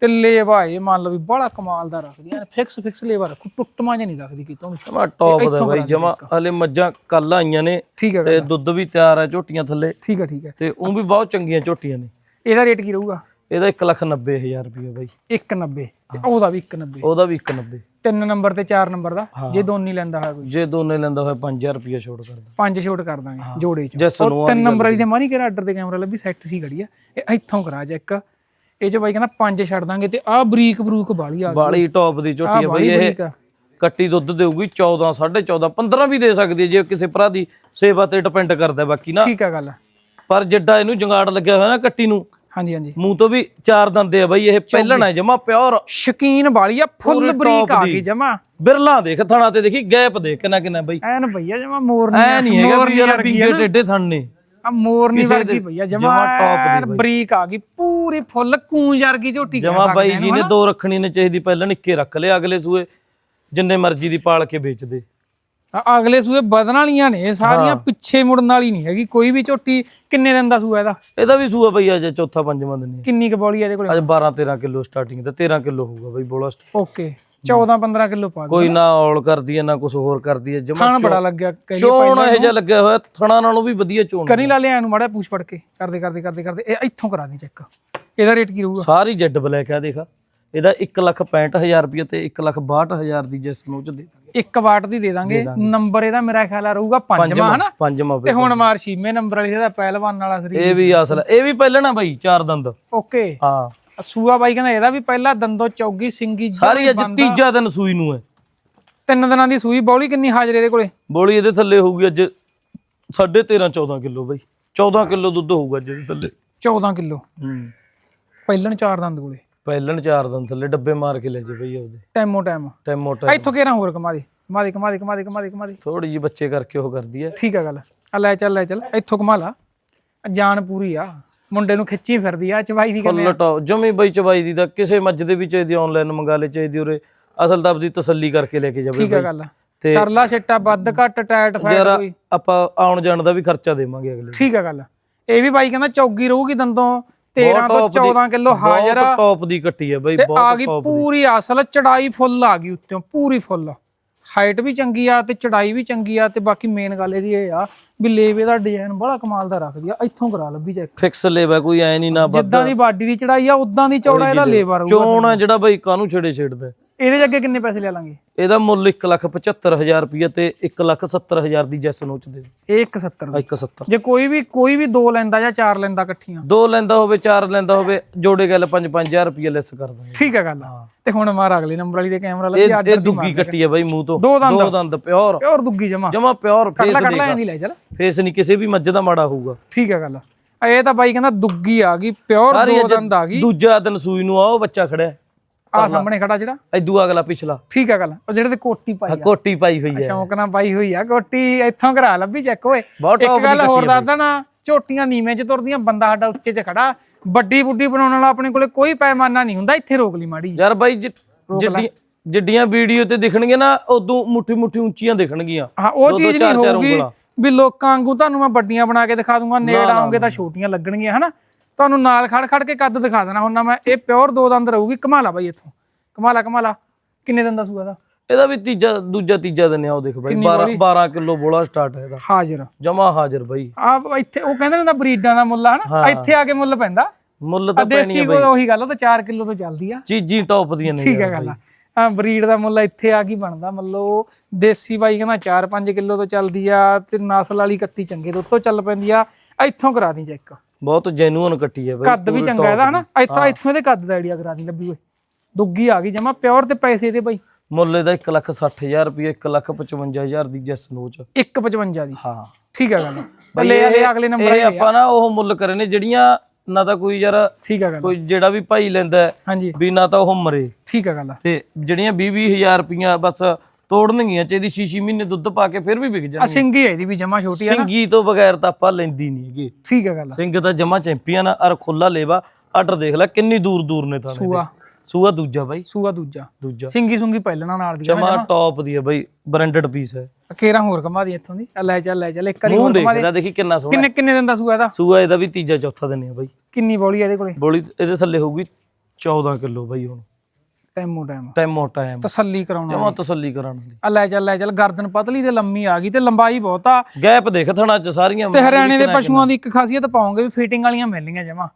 ਤੇ ਲੇਵਾ ਇਹ ਮੰਨ ਲਓ ਵੀ ਬੜਾ ਕਮਾਲ ਦਾ ਰੱਖਦੀ ਐ ਫਿਕਸ ਫਿਕਸ ਲੇਵਾ ਰੱਖੂ ਟੁੱਟਵਾਂ ਜਿਹਾ ਨਹੀਂ ਰੱਖਦੀ ਕਿਤੋਂ ਵੀ। ਜਮਾ ਟੌਪ ਦਾ ਬਈ ਜਮਾ ਹਲੇ ਮੱਝਾਂ ਕੱਲ ਆਈਆਂ ਨੇ ਤੇ ਦੁੱਧ ਵੀ ਤਿਆਰ ਹੈ ਝੋਟੀਆਂ ਥੱਲੇ। ਠੀਕ ਹੈ ਠੀਕ ਹੈ। ਤੇ ਉਹ ਵੀ ਬਹੁਤ ਚੰਗੀਆਂ ਝੋਟੀਆਂ ਨੇ। ਇਹਦਾ ਰੇਟ ਕੀ ਰਹੂਗਾ? ਇਹਦਾ 190000 ਰੁਪਏ ਬਾਈ। 190 ਤੇ ਉਹਦਾ ਵੀ 190 ਉਹਦਾ ਵੀ 190 ਤਿੰਨ ਨੰਬਰ ਤੇ ਚਾਰ ਨੰਬਰ ਦਾ ਜੇ ਦੋਨੀ ਲੈਂਦਾ ਹੋਇਆ ਕੋਈ। ਜੇ ਦੋਨੇ ਲੈਂਦਾ ਹੋਇਆ 5000 ਰੁਪਏ ਛੋੜ ਕਰਦਾ ਪੰਜ ਛੋਟ ਕਰ ਦਾਂਗੇ ਜੋੜੇ ਚ। ਉਹ ਤਿੰਨ ਨੰਬਰ ਵਾਲੀ ਦੇ ਮਾਰੀ ਕਿਹੜਾ ਆਰਡਰ ਤੇ ਕੈਮਰਾ ਲੱਭੀ? ਸੈੱਟ ਸੀ ਖੜੀ ਆ। ਇਹ ਇੱਥੋਂ ਕਰਾ ਚੈੱਕ ਇਹ ਚ ਬਾਈ ਕਹਿੰਦਾ ਪੰਜ ਛੱਡ ਦਾਂਗੇ ਤੇ ਆਹ ਬਰੀਕ ਬਰੂਕ ਵਾਲੀ ਆ ਬਾਲੀ ਟੌਪ ਦੀ ਝੋਟੀ ਹੈ ਬਈ ਬਾਲੀ ਇਹ ਬਰੀਕ ਆ। ਕੱਟੀ ਦੁੱਧ ਦੇਊਗੀ 14 14.5 15 ਵੀ ਦੇ ਸਕਦੀ ਹੈ ਜੇ ਕਿਸੇ ਭਰਾ ਦੀ ਸੇਵਾ ਤੇ ਡਿਪੈਂਡ ਕਰਦਾ ਬਾਕੀ ਨਾ। ਠੀਕ ਆ ਗੱਲ। ਪਰ ਜਿੱਡਾ ਇਹਨੂੰ ਜੰਗਾੜ ਲੱਗਿਆ ਹੋਇਆ ਨਾ ਕੱਟੀ ਨੂੰ ਹਾਂਜੀ ਹਾਂਜੀ। ਮੂੰਹ ਤੋਂ ਵੀ ਚਾਰ ਦੰਦੇ ਆ ਬਈ ਇਹ ਪਹਿਲਣਾ ਜਮਾ ਪਿਓਰ ਸ਼ਕੀਨ ਵਾਲੀ ਆ ਫੁੱਲ ਬਰੀਕ ਆ। ਗਈ ਜਮਾ। ਬਿਰਲਾ ਦੇਖ ਥਣਾ ਤੇ ਦੇਖੀ ਗੈਪ ਦੇਖ ਕਿੰਨਾ ਕਿੰਨਾ ਬਈ। ਐਨ ਭਈਆ ਜਮਾ ਮੋਰਨੀ ਐ ਨਹੀਂ ਹੈਗਾ ਵੀ ਯਾਰ ਟੇਡੇ ਥਣ ਨੇ। ਆ ਮੋਰਨੀ ਵਰਗੀ ਭਈਆ ਜਮਾਂ top ਦੀ। ਬਰੀਕ ਆ ਗਈ ਪੂਰੀ ਫੁੱਲ ਕੂੰਜ ਵਰਗੀ ਝੋਟੀ ਜਮਾ ਬਾਈ ਜੀ ਨੇ। ਦੋ ਰੱਖਣੀ ਨੇ ਚਾਹੀਦੀ ਪਹਿਲਾਂ ਨਿੱਕੇ ਰੱਖ ਲਿਆ ਅਗਲੇ ਸੂਏ ਜਿੰਨੇ ਮਰਜ਼ੀ ਦੀ ਪਾਲ ਕੇ ਵੇਚ ਦੇ। ਆ ਅਗਲੇ ਸੂਏ ਵਧਣ ਵਾਲੀਆਂ ਨੇ ਸਾਰੀਆਂ ਪਿੱਛੇ ਮੁੜਨ ਵਾਲੀ ਨਹੀਂ ਹੈਗੀ ਕੋਈ ਵੀ ਝੋਟੀ ਕਿੰਨੇ ਦਿਨ ਦਾ ਸੂਆ ਇਹਦਾ? ਇਹਦਾ ਵੀ ਸੂਆ ਬਈ ਅੱਜ ਚੌਥਾ ਪੰਜਵਾਂ ਦਿਨ ਹੈ ਕਿੰਨੀ ਕੁ ਬੋਲੀ ਆ ਇਹਦੇ ਕੋਲੇ? ਅੱਜ 12 13 ਕਿਲੋ ਸਟਾਰਟਿੰਗ ਤੇ 13 ਕਿਲੋ ਹੋਊਗਾ ਬਈ ਬੋਲਾ ਓਕੇ 14 15 ਕਿਲੋ ਪਾ ਦੇ ਕੋਈ ਨਾ ਔਲ ਕਰਦੀ ਹੈ ਨਾ ਕੁਝ ਹੋਰ ਕਰਦੀ ਹੈ ਜਮਾ ਖਾਣ ਬੜਾ ਲੱਗਿਆ ਕਈ ਚੋਣ ਇਹ ਜਿਹਾ ਲੱਗਿਆ ਹੋਇਆ ਥਣਾ ਨਾਲੋਂ ਵੀ ਵਧੀਆ ਚੋਣ ਕਰੀ ਲਾ ਲਿਆ ਇਹਨੂੰ ਮਾੜਾ ਪੂਛ ਪੜ ਕੇ। ਕਰਦੇ ਕਰਦੇ ਕਰਦੇ ਕਰਦੇ ਇਹ ਇੱਥੋਂ ਕਰਾ ਦੀ ਚੈੱਕ ਇਹਦਾ ਰੇਟ ਕੀ ਰਹੂਗਾ? ਸਾਰੀ ਜੈਡ ਬਲੈਕ ਆ ਦੇਖ। ਇਹਦਾ 165000 ਰੁਪਏ ਤੇ 162000 ਦੀ ਜਿਸ ਨੂੰ ਚ ਦੇ ਦਾਂਗੇ। 1 ਵਾਟ ਦੀ ਦੇ ਦਾਂਗੇ। ਨੰਬਰ ਇਹਦਾ ਮੇਰਾ ਖਿਆਲ ਆ ਰਹੂਗਾ ਪੰਜਵਾਂ ਹਨਾ? ਪੰਜਵਾਂ ਤੇ ਹੁਣ ਮਾਰ ਛੀਵੇਂ ਨੰਬਰ ਵਾਲੀ ਇਹਦਾ ਪਹਿਲਵਾਨ ਵਾਲਾ ਸਰੀਰ। ਇਹ ਵੀ ਅਸਲ। ਇਹ ਵੀ ਪਹਿਲਣਾ ਬਈ ਚਾਰ ਦੰਦ। ਓਕੇ। ਹਾਂ। ਸੂਆ ਬਾਈ ਕਹਿੰਦਾ ਇਹਦਾ ਵੀ ਪਹਿਲਾ ਦੰਦੋ ਚੌਗੀ ਸਿੰਗੀ ਸਾਰੀ ਅੱਜ। ਤੀਜਾ ਦਿਨ ਸੂਈ ਨੂੰ ਹੈ। ਤਿੰਨ ਦਿਨਾਂ ਦੀ ਸੂਈ ਬੌਲੀ ਕਿੰਨੀ ਹਾਜ਼ਰ ਇਹਦੇ ਕੋਲੇ? ਬੋਲੀ ਇਹਦੇ ਥੱਲੇ ਹੋਊਗੀ ਅੱਜ 13.5 14 ਕਿਲੋ ਬਈ। 14 ਕਿਲੋ ਦੁੱਧ ਹੋਊਗਾ ਅੱਜ ਇਹਦੇ ਥੱਲੇ। 14 ਕਿਲੋ। ਹੂੰ। ਪਹਿਲਣ ਚਾਰ ਦੰਦ ਕੋਲੇ। ਪਹਿਲਣ ਚਾਰ ਦਿਨ ਥੱਲੇ ਡੱਬੇ ਮਾਰ ਕੇ ਲੈ ਜੇ ਬਈ ਉਹਦੇ ਟੈਮੋ ਟੈਮ। ਟੈਮੋ ਟਾਈਮ ਇੱਥੋਂ ਕਿਹੜਾ ਹੋਰ ਕਮਾ ਦੇ ਕਮਾ ਦੇ ਕਮਾ ਦੇ ਕਮਾ ਦੇ ਕਮਾ ਦੇ ਕਮਾ ਦੇ। ਥੋੜੀ ਜੀ ਬੱਚੇ ਕਰਕੇ ਉਹ ਕਰਦੀ ਐ ਠੀਕ ਆ ਗੱਲ। ਆ ਲੈ ਚੱਲ ਲੈ ਚੱਲ। ਇੱਥੋਂ ਕਮਾ ਲਾ। ਆ ਜਾਨ ਪੂਰੀ ਆ। ਮੁੰਡੇ ਨੂੰ ਖਿੱਚੀ ਫਿਰਦੀ ਆ ਚਵਾਈ ਦੀ ਕਹਿੰਦੇ ਫੁੱਲ ਟੌਪ ਜਮੀ ਬਈ ਚਬਾਈ ਦੀ ਤਾਂ ਕਿਸੇ ਮੱਝ ਦੇ ਵੀ ਚਾਹੀਦੀ ਆਨਲਾਈਨ ਮੰਗਾ ਲੈ ਚਾਹੀਦੀ ਉਰੇ। ਅਸਲ ਤਾਂ ਆਪਦੀ ਤਸੱਲੀ ਕਰਕੇ ਲੈ ਕੇ ਜਾਵੇ ਠੀਕ ਆ ਬਈ। ਗੱਲ। ਤੇ ਸਰਲਾ ਛਿੱਟਾ ਵੱਧ ਘੱਟ ਟਾਇਟ ਫੈਟ ਕੋਈ। ਆਪਾਂ ਆਉਣ ਜਾਣ ਦਾ ਵੀ ਖਰਚਾ ਦੇਵਾਂਗੇ ਅਗਲੇ ਠੀਕ ਆ ਗੱਲ। ਇਹ ਵੀ ਬਾਈ ਕਹਿੰਦਾ ਚੌਗੀ ਰਹੂਗੀ ਦੰਦੋਂ। 13 ਤੋਂ top ਦੀ- 14 ਕਿਲੋ ਹਾਜ਼ਰ ਆ। ਬਹੁਤ ਟੌਪ ਦੀ ਕੱਟੀ ਹੈ ਬਈ ਤੇ ਆ ਬਹੁਤ ਗਈ ਟੌਪ ਪੂਰੀ ਅਸਲ ਚੜਾਈ ਫੁੱਲ ਆ ਗਈ ਉੱਤੋਂ ਪੂਰੀ ਫੁੱਲ। ਹਾਈਟ ਵੀ ਚੰਗੀ ਆ ਤੇ ਚੜਾਈ ਵੀ ਚੰਗੀ ਆ ਤੇ ਬਾਕੀ ਮੇਨ ਗੱਲ ਇਹਦੀ ਇਹ ਆ ਵੀ ਲੇਵੇ ਦਾ ਡਿਜ਼ਾਈਨ ਬੜਾ ਕਮਾਲ ਦਾ ਰੱਖਦੀ ਆ ਇੱਥੋਂ ਕਰਾ ਲੱਭੀ ਚੈੱਕ ਫਿਕਸ ਲੇਵਾ ਕੋਈ ਐ ਨਹੀਂ ਨਾ ਜਿੱਦਾਂ ਦੀ ਬਾਡੀ ਦੀ ਚੜਾਈ ਆ ਉਦਾਂ ਦੀ ਚੌੜਾ ਇਹਦਾ ਲੇਵਾ ਰਹੂਗਾ ਚੋਣ ਆ ਜਿਹੜਾ ਬਈ ਕਾਹਨੂੰ ਛੇੜੇ ਛੇੜਦਾ। ਇਹਦੇ 'ਚ ਅੱਗੇ ਕਿੰਨੇ ਪੈਸੇ ਲੈ ਲਾਂਗੇ? ਇਹਦਾ ਮੁੱਲ 175000 ਰੁਪਏ ਤੇ 170000 ਦੀ ਜੈਸ ਨੋਚ ਦੇ ਇਹ 170 ਦਾ। 170 ਜੇ ਕੋਈ ਵੀ ਕੋਈ ਵੀ ਦੋ ਲੈਂਦਾ ਜਾਂ ਚਾਰ ਲੈਂਦਾ ਇਕੱਠੀਆਂ। ਦੋ ਲੈਂਦਾ ਹੋਵੇ ਚਾਰ ਲੈਂਦਾ ਹੋਵੇ ਜੋੜੇ ਗੱਲ 5-5000 ਰੁਪਏ ਲੈਸ ਕਰ ਦਾਂਗੇ। ਠੀਕ ਆ ਗੱਲ। ਤੇ ਹੁਣ ਮਾਰ ਅਗਲੇ ਨੰਬਰ ਵਾਲੀ ਦੇ ਕੈਮਰਾ ਲੱਗੀ ਇਹ ਇਹ ਦੁੱਗੀ ਕੱਟੀ ਹੈ ਬਈ ਮੂੰਹ ਤੋਂ। ਦੋ ਦੰਦ। ਦੋ ਦੰਦ ਪਿਓਰ। ਪਿਓਰ ਦੁੱਗੀ ਜਮਾ। ਜਮਾ ਪਿਓਰ ਫੇਸ ਦੇਖ। ਐਂ ਨਹੀਂ ਲੈ ਚੱਲ। ਫੇਸ ਨਹੀਂ ਕਿਸੇ ਵੀ ਮੱਝ ਦਾ ਮਾੜਾ ਹੋਊਗਾ। ਠੀਕ ਆ ਗੱਲ। ਇਹ ਤਾਂ ਬਾਈ ਕਹਿੰਦਾ ਦੁੱਗੀ ਆ ਗਈ ਪਿਓਰ ਦੋ ਦੰਦ ਆ ਗਈ। ਦੂਜਾ ਦਿਨ ਸੂਈ ਨੂੰ ਆ ਉਹ ਬੱਚਾ ਖੜਿਆ। ਹੈ। ਆ ਸਾਹਮਣੇ ਖੜਾ ਜਿਹੜਾ? ਐਦੂ ਅਗਲਾ ਪਿਛਲਾ। ਠੀਕ ਆ ਗੱਲ। ਉਹ ਜਿਹੜੇ ਤੇ ਕੋਟੀ ਪਾਈ ਆ। ਕੋਟੀ ਪਾਈ ਹੋਈ ਹੈ। ਸ਼ੌਂਕ ਨਾਲ ਪਾਈ ਹੋਈ ਆ। ਕੋਟੀ ਇੱਥੋਂ ਕਰਾ ਲੱਭੀ ਚੈੱਕ ਓਏ। ਇੱਕ ਗੱਲ ਹੋਰ ਆ ਦੱਸਦਾ ਨਾ ਝੋਟੀਆਂ ਨੀਵੇਂ 'ਚ ਤੁਰਦੀਆਂ ਬੰਦਾ ਸਾਡਾ ਉੱਚੇ 'ਚ ਖੜਾ। ਵੱਡੀ ਬੁੱਢੀ ਬਣਾਉਣ ਵਾਲਾ ਆਪਣੇ ਕੋਲੇ ਕੋਈ ਪੈਮਾਨਾ ਨਹੀਂ ਹੁੰਦਾ ਇੱਥੇ ਰੋਕ ਲਈ ਮਾੜੀ ਯਾਰ ਬਾਈ ਜਿੱਡੀ ਜਿੱਡੀਆਂ ਵੀਡੀਓ ਤੇ ਦਿਖਣਗੇ ਨਾ ਉਦੋਂ ਮੁੱਠੀ ਮੁੱਠੀ ਉੱਚੀਆਂ ਦਿਖਣਗੀਆਂ। ਹਾਂ ਉਹ ਚੀਜ਼ ਨਹੀਂ ਹੋਊਗੀ। ਵੀ ਲੋਕਾਂ ਵਾਂਗੂ ਤੁਹਾਨੂੰ ਮੈਂ ਵੱਡੀਆਂ ਬਣਾ ਕੇ ਦਿਖਾ ਦੂੰਗਾ ਨੇੜ ਆਉਂਗੇ ਤਾਂ ਛੋਟੀਆਂ ਲੱਗਣਗੀਆਂ ਹਨਾ? ਤੁਹਾਨੂੰ ਨਾਲ ਖੜ ਖੜ ਕੇ ਕੱਦ ਦਿਖਾ ਦੇਣਾ ਹੁਣ ਨਾ ਮੈਂ ਇਹ ਪਿਓਰ ਦੋ ਦੰਦ ਰਹੂਗੀ। ਕਮਾਲਾ ਬਾਈ ਇੱਥੋਂ। ਕਮਾਲਾ ਕਮਾਲਾ ਕਿੰਨੇ ਦੰਦ ਦਾ ਸੂਆ ਦਾ? ਇਹਦਾ ਵੀ ਤੀਜਾ ਦੂਜਾ ਤੀਜਾ ਦਿਨ ਆ ਉਹ ਦੇਖ ਬਾਈ। 12 12 ਕਿਲੋ ਬੋਲਾ ਸਟਾਰਟ ਹੈ ਇਹਦਾ। ਹਾਜ਼ਰ। ਜਮਾ ਹਾਜ਼ਰ ਬਾਈ। ਆ ਇੱਥੇ ਉਹ ਕਹਿੰਦੇ ਨੇ ਬਰੀਡਾਂ ਦਾ ਮੁੱਲ ਆ ਹਨਾ ਇੱਥੇ ਆ ਕੇ ਮੁੱਲ ਪੈਂਦਾ। ਮੁੱਲ ਤਾਂ ਪੈਣੀ ਦੇਸੀ ਹੈ ਕੋਲ ਉਹੀ ਗੱਲ ਉਹ ਤਾਂ 4 ਕਿਲੋ ਤੋਂ ਚੱਲਦੀ ਆ। ਚੀਜੀ ਟੌਪ ਦੀਆਂ ਨੇ ਠੀਕ ਹੈ ਗੱਲ ਆ। ਆ ਬਰੀਡ ਦਾ ਮੁੱਲ ਇੱਥੇ ਆ ਕੀ ਬਣਦਾ? ਮੱਲੋ ਦੇਸੀ ਬਾਈ ਕਹਿੰਦਾ 4-5 ਕਿਲੋ ਤੋਂ ਚੱਲਦੀ ਆ ਤੇ ਨਸਲ ਵਾਲੀ ਕੱਟੀ ਚੰਗੇ ਤੋਂ ਉੱਤੋਂ ਚੱਲ ਪੈਂਦੀ ਆ। ਇੱਥੋਂ ਕਰਾ ਦੀ ਚੈੱਕ। ਬਹੁਤ ਜੈਨੂਅਨ ਕੱਟੀ ਹੈ ਬਾਈ ਕੱਦ ਵੀ ਚੰਗਾ ਇਹਦਾ ਹਨਾ। ਇੱਥੋਂ ਇੱਥੋਂ ਇਹਦੇ ਕੱਦ ਦਾ ਆਈਡੀਆ ਕਰਾ ਦੀ ਲੱਭੀ ਓਏ। ਦੁੱਗੀ ਆ ਗਈ ਜਮਾ ਪਿਓਰ ਤੇ ਪੈਸੇ ਇਹਦੇ ਬਾਈ। ਮੁੱਲ ਇਹਦਾ 160000 ਰੁਪਏ 155000 ਦੀ ਜੈਸ ਨੋਚ। 155 ਦੀ। ਹਾਂ। ਠੀਕ ਆ ਗੱਲ। ਬੱਲੇ ਦੇ ਅਗਲੇ ਨੰਬਰ ਇਹ ਆਪਾਂ ਨਾ ਉਹ ਮੁੱਲ ਕਰੇ ਨੇ ਜਿਹੜੀਆਂ ਨਾ ਤਾਂ ਕੋਈ ਯਾਰ ਠੀਕ ਆ ਗੱਲ। ਕੋਈ ਜਿਹੜਾ ਵੀ ਭਾਈ ਲੈਂਦਾ ਹੈ, ਵੀ ਨਾ ਤਾਂ ਉਹ ਮਰੇ। ਠੀਕ ਆ ਗੱਲ। ਤੇ ਜਿਹੜੀਆਂ 20-20000 ਰੁਪਈਆ ਬਸ ਤੋੜਨਗੀਆਂ ਚਾਹੀਦੀ 6-6 ਮਹੀਨੇ ਦੁੱਧ ਪਾ ਕੇ ਫਿਰ ਵੀ ਵਿਕ ਆ ਸਿੰਗੀ ਹੈ ਇਹਦੀ ਵੀ ਜਮਾ ਛੋਟੀ ਆ ਨਾ। ਸਿੰਗੀ ਤੋਂ ਬਗੈਰ ਤਾਂ ਆਪਾਂ ਲੈਂਦੀ ਨਹੀਂ ਹੈਗੇ। ਠੀਕ ਆ ਗੱਲ ਸਿੰਘ ਤਾਂ ਜਮਾ ਚੈਂਪੀਅਨ ਆ ਅਰ ਖੁੱਲਾ ਲੇਵਾ ਆਰਡਰ ਦੇਖ ਲੈ ਕਿੰਨੀ ਦੂਰ ਦੂਰ ਨੇ ਥਾਣੇ ਸੂਆ। ਸੂਆ ਦੂਜਾ ਬਾਈ। ਸੂਆ ਦੂਜਾ। ਦੂਜਾ। ਸਿੰਗੀ ਸੁੰਗੀ ਪਹਿਲਣਾ ਨਾਲ ਦੀ ਜਮਾ ਟੌਪ ਦੀ ਹੈ ਬਾਈ ਬ੍ਰਾਂਡਡ ਪੀਸ ਹੈ ਕੇਰਾ ਹੋਰ ਕਮਾ ਦੀ ਇੱਥੋਂ ਦੀ। ਆ ਲੈ ਚੱਲ ਲੈ ਚੱਲ ਇੱਕ ਵਾਰੀ ਮੂੰਹ ਹੋਰ ਕਮਾ ਦੇ। ਇਹਦਾ ਦੇਖੀ ਕਿੰਨਾ ਸੋਹਣਾ। ਕਿੰਨੇ ਕਿੰਨੇ ਦਿਨ ਦਾ ਸੂਆ ਇਹਦਾ? ਸੂਆ ਇਹਦਾ ਵੀ ਤੀਜਾ ਚੌਥਾ ਦਿਨ ਹੈ ਬਾਈ। ਕਿੰਨੀ ਬੋਲੀ ਆ ਇਹਦੇ ਕੋਲੇ? ਬੋਲੀ ਇਹਦੇ ਥੱਲੇ ਹੋਊਗੀ 14 ਕਿਲੋ ਬਾਈ ਹੁਣ। ਟੈਮੋ ਟੈਮ। ਟਾਈਮੋ ਟਾਈਮ ਤਸੱਲੀ ਕਰਾਉਣਾ ਜਮਾ ਤਸੱਲੀ ਕਰਾਉਣ ਦੀ ਆ ਲੈ ਚੱਲ ਲੈ ਚੱਲ ਗਰਦਨ ਪਤਲੀ ਤੇ ਲੰਮੀ ਆ ਗਈ ਤੇ ਲੰਬਾਈ ਬਹੁਤ ਆ। ਗੈਪ ਦੇਖ ਥਣਾ ਚ ਸਾਰੀਆਂ ਤੇ ਹਰਿਆਣੇ ਦੇ ਪਸ਼ੂਆਂ ਦੀ ਇੱਕ ਖਾਸੀਅਤ ਪਾਉਂਗੇ ਵੀ ਫਿਟਿੰਗ ਵਾਲੀਆਂ ਮਿਲਣੀਆਂ ਜਮਾ।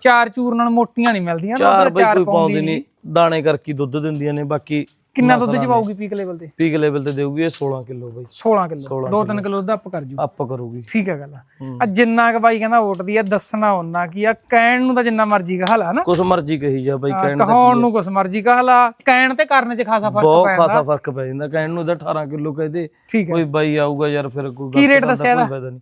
ਚਾਰ ਚੂਰ ਨਾਲ ਮੋਟੀਆਂ ਨਹੀਂ ਮਿਲਦੀਆਂ ਚਾਰ ਬਈ ਕੋਈ ਪਾਉਂਦੀ ਨਹੀਂ। ਦਾਣੇ ਕਰਕੇ ਦੁੱਧ ਦਿੰਦੀਆਂ ਨੇ ਬਾਕੀ ਕਿੰਨਾ ਦੁੱਧ ਚ ਪਾਊਗੀ ਪੀਕ ਲੈਵਲ ਤੇ? ਪੀਕ ਲੈਵਲ ਤੇ ਦੇਊਗੀ ਇਹ 16 ਕਿਲੋ ਬਾਈ। 16 ਕਿਲੋ। 2-3 ਕਿਲੋ। ਦੁੱਧ ਅਪ ਕਰ ਜੂ ਅੱਪ ਕਰੂਗੀ। ਠੀਕ ਹੈ ਗੱਲ ਆ। ਜਿੰਨਾ ਕ ਬਾਈ ਕਹਿੰਦਾ ਉੱਠਦੀ ਆ ਦੱਸਣਾ ਉਹਨਾਂ ਕੀ ਆ। ਕਹਿਣ ਨੂੰ ਤਾਂ ਜਿੰਨਾ ਮਰਜ਼ੀ ਕਹਾ ਲਾ ਨਾ। ਕੁਛ ਮਰਜ਼ੀ ਕਹੀ ਜਾ ਬਾਈ ਕਹਿਣ ਦਾ ਕਹਾਉਣ ਨੂੰ ਕੁਛ ਮਰਜ਼ੀ ਕਹਾ ਲਾ। ਕਹਿਣ ਤੇ ਕਰਨ ਚ ਖਾਸਾ ਫ਼ਰਕ ਬਹੁਤ ਪੈ ਖਾਸਾ ਫ਼ਰਕ ਪੈ ਜਾਂਦਾ। ਕਹਿਣ ਨੂੰ ਇਹਦਾ 18 ਕਿਲੋ ਕਹਦੇ ਕੋਈ ਬਾਈ ਆਊਗਾ ਯਾਰ ਫਿਰ ਕੋਈ ਕੀ ਰੇਟ ਦੱਸਿਆ ਨਹੀਂ।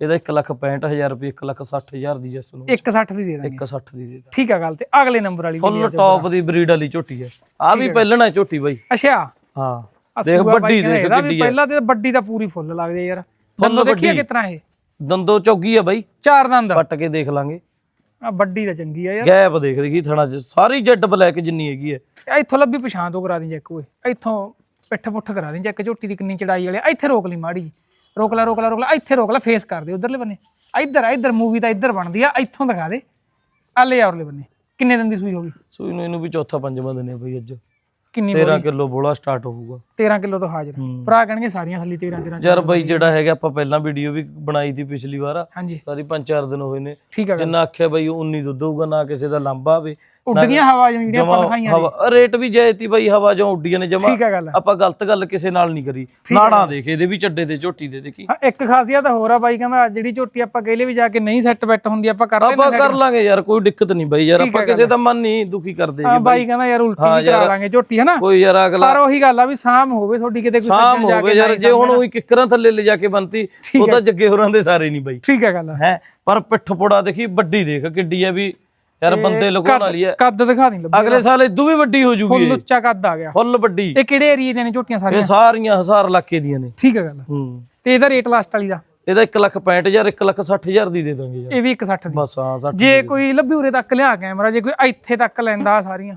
ਇਹਦਾ 165000 ਰੁਪਏ 160000 ਦੀ ਜਸ ਨੂੰ। 160 ਦੀ ਦੇ ਦਾਂਗੇ। 160 ਦੀ ਦੇ ਦਾਂ ਠੀਕ ਆ ਗੱਲ ਤੇ ਅਗਲੇ ਨੰਬਰ ਵਾਲੀ ਫੁੱਲ ਟੌਪ ਦੀ ਬਰੀਡ ਵਾਲੀ ਝੋਟੀ ਹੈ ਆ ਵੀ ਪਹਿਲਣਾ ਝੋਟੀ ਬਾਈ। ਅੱਛਾ। ਹਾਂ। ਦੇਖ ਵੱਡੀ ਦੇਖ ਕਿੱਡੀ ਹੈ ਪਹਿਲਾਂ ਤੇ ਵੱਡੀ ਤਾਂ ਪੂਰੀ ਫੁੱਲ ਲੱਗਦੀ ਯਾਰ। ਦੰਦੋਂ ਦੇਖੀਏ ਕਿਤਨਾ ਇਹ? ਦੰਦੋ ਚੌਗੀ ਆ ਬਾਈ। ਚਾਰ ਦੰਦ। ਪੱਟ ਕੇ ਦੇਖ ਲਾਂਗੇ। ਆ ਵੱਡੀ ਤਾਂ ਚੰਗੀ ਆ ਯਾਰ। ਗੈਪ ਦੇਖ ਦੇਖੀ ਥਣਾ ਚ। ਸਾਰੀ ਜੈਡ ਬਲੈਕ ਜਿੰਨੀ ਹੈਗੀ ਇਹ ਇੱਥੋਂ ਲੱਭੀ ਪਛਾਣ ਤੋਂ ਕਰਾ ਦੀ ਚੈੱਕ ਓਏ। ਇੱਥੋਂ ਪਿੱਠ ਪੁੱਠ ਕਰਾ ਦੀ ਚੈੱਕ ਝੋਟੀ ਦੀ ਕਿੰਨੀ ਚੜਾਈ ਵਾਲੇ ਇੱਥੇ ਰੋਕ ਲਈ ਮਾੜੀ। ਰੋਕ ਲੈ ਰੋਕ ਲੈ ਰੋਕ ਲੈ ਇੱਥੇ ਰੋਕ ਲੈ ਫੇਸ ਕਰ ਦੇ ਉਧਰਲੇ ਬੰਨੇ। ਇੱਧਰ ਆ ਇੱਧਰ ਮੂਵੀ ਤਾਂ ਇੱਧਰ ਬਣਦੀ ਆ ਇੱਥੋਂ ਦਿਖਾ ਦੇ। ਆ ਲੈ ਔਰਲੇ ਬੰਨੇ। ਕਿੰਨੇ ਦਿਨ ਦੀ ਸੂਈ ਹੋਗੀ ਸੋ ਇਹਨੂੰ ਇਹਨੂੰ ਵੀ ਚੌਥਾ ਪੰਜਵਾਂ ਦਿਨ ਹੈ ਬਾਈ ਅੱਜ। ਕਿੰਨੀ 13 ਕਿਲੋ ਬੋਲਾ ਸਟਾਰਟ ਹੋਊਗਾ। 13 ਕਿਲੋ ਤੋਂ ਹਾਜ਼ਰ ਭਰਾ ਕਹਿਣਗੇ ਸਾਰੀਆਂ ਥੱਲੀ 13 13 ਯਾਰ ਬਾਈ ਜਿਹੜਾ ਹੈਗਾ ਆਪਾਂ ਪਹਿਲਾਂ ਵੀਡੀਓ ਵੀ ਬਣਾਈ ਸੀ ਪਿਛਲੀ ਵਾਰ। ਹਾਂਜੀ। ਸਾਰੀ ਪੰਜ ਚਾਰ ਦਿਨ ਹੋਏ ਨੇ। ਜਿੰਨਾ ਆਖਿਆ ਬਾਈ ਉਹ 19 ਦੁੱਧ ਹੋਊਗਾ ਨਾ ਕਿਸੇ ਦਾ ਲੰਬਾ ਹੋਵੇ ਉੱਡ ਗਈਆਂ ਹਵਾ ਜਿਹੜੀਆਂ ਆਪਾਂ ਦਿਖਾਈਆਂ ਹਵਾ ਰੇਟ ਵੀ ਜਾਇਤੀ ਬਾਈ ਹਵਾ ਜਾਂ ਉੱਡੀਆਂ ਨੇ ਜਮਾ। ਠੀਕ ਆ ਗੱਲ। ਆਪਾਂ ਗਲਤ ਗੱਲ ਕਿਸੇ ਨਾਲ ਨਹੀਂ ਕਰੀ। ਨਾੜਾਂ ਦੇਖ ਇਹਦੇ ਵੀ ਚੱਡੇ ਤੇ ਝੋਟੀ ਦੇ ਦੇਖੀ। ਹਾਂ, ਇੱਕ ਖਾਸੀਅਤ ਹੋਰ ਆ ਬਾਈ ਕਹਿੰਦਾ ਜਿਹੜੀ ਝੋਟੀ ਆਪਾਂ ਕਹਿਲੇ ਵੀ ਜਾ ਕੇ ਨਹੀਂ ਸੈੱਟ ਬੈਟ ਹੁੰਦੀ ਆਪਾਂ ਕਰ ਲੈਂਦੇ ਆਪਾਂ ਕਰ ਲਾਂਗੇ ਯਾਰ ਕੋਈ ਦਿੱਕਤ ਨਹੀਂ ਬਾਈ ਯਾਰ ਆਪਾਂ ਕਿਸੇ ਦਾ ਮਨ ਨਹੀਂ ਦੁਖੀ ਕਰਦੇ ਹਾਂ ਬਾਈ। ਕਹਿੰਦਾ ਯਾਰ ਉਲਟੀ ਵੀ ਕਰਾ ਲਾਂਗੇ ਝੋਟੀ ਹੈ ਨਾ ਕੋਈ ਯਾਰ ਅਗਲਾ ਪਰ ਉਹੀ ਗੱਲ ਆ ਵੀ ਸਾਮ ਹੋਵੇ ਤੁਹਾਡੀ ਕਿਤੇ ਕੋਈ ਸਾਮ ਹੋਵੇ ਯਾਰ ਜੇ ਹੁਣ ਉਹੀ ਕਿੱਕਰਾਂ ਥੱਲੇ ਲੈ ਜਾ ਕੇ ਬੰਤੀ ਉਹ ਤਾਂ ਜੱਗੇ ਹੋਰਾਂ ਦੇ ਸਾਰੇ ਨਹੀਂ ਬਾਈ। ਠੀਕ ਹੈ ਗੱਲ ਹੈ ਪਰ ਪਿੱਠ ਪੋੜਾ ਦੇਖੀ ਵੱਡੀ ਦੇਖ ਕਿੱਡੀ ਆ ਵੀ ਯਾਰ ਬੰਦੇ ਲਗਾਉਣ ਵਾਲੀ ਹੈ ਕੱਦ ਦਿਖਾ ਦੀ ਲੱਭੀ ਅਗਲੇ ਸਾਲ ਇਦੋਂ ਵੀ ਵੱਡੀ ਹੋ ਜੂਗੀ ਫੁੱਲ ਉੱਚਾ ਕੱਦ ਆ ਗਿਆ। ਫੁੱਲ ਵੱਡੀ। ਇਹ ਕਿਹੜੇ ਏਰੀਏ ਦੀਆਂ ਨੇ ਝੋਟੀਆਂ ਇਹ ਸਾਰੀਆਂ ਸਾਰੀਆਂ ਹਜ਼ਾਰ ਇਲਾਕੇ ਦੀਆਂ ਨੇ। ਠੀਕ ਹੈ ਗੱਲ। ਹੂੰ। ਤੇ ਇਹਦਾ ਰੇਟ ਲਾਸਟ ਵਾਲੀ ਦਾ? ਇਹਦਾ 1 ਲੱਖ 65000 1 ਲੱਖ 60000 ਦੀ ਦੇ ਦਾਂਗੇ ਯਾਰ। ਇਹ ਵੀ 160 ਦੀ। ਬਸ ਹਾਂ 60 ਜੇ ਕੋਈ ਲੱਭੀ ਉਰੇ ਤੱਕ ਲਿਆ ਕੈਮਰਾ ਜੇ ਕੋਈ ਇੱਥੇ ਤੱਕ ਲੈਂਦਾ ਸਾਰੀਆਂ।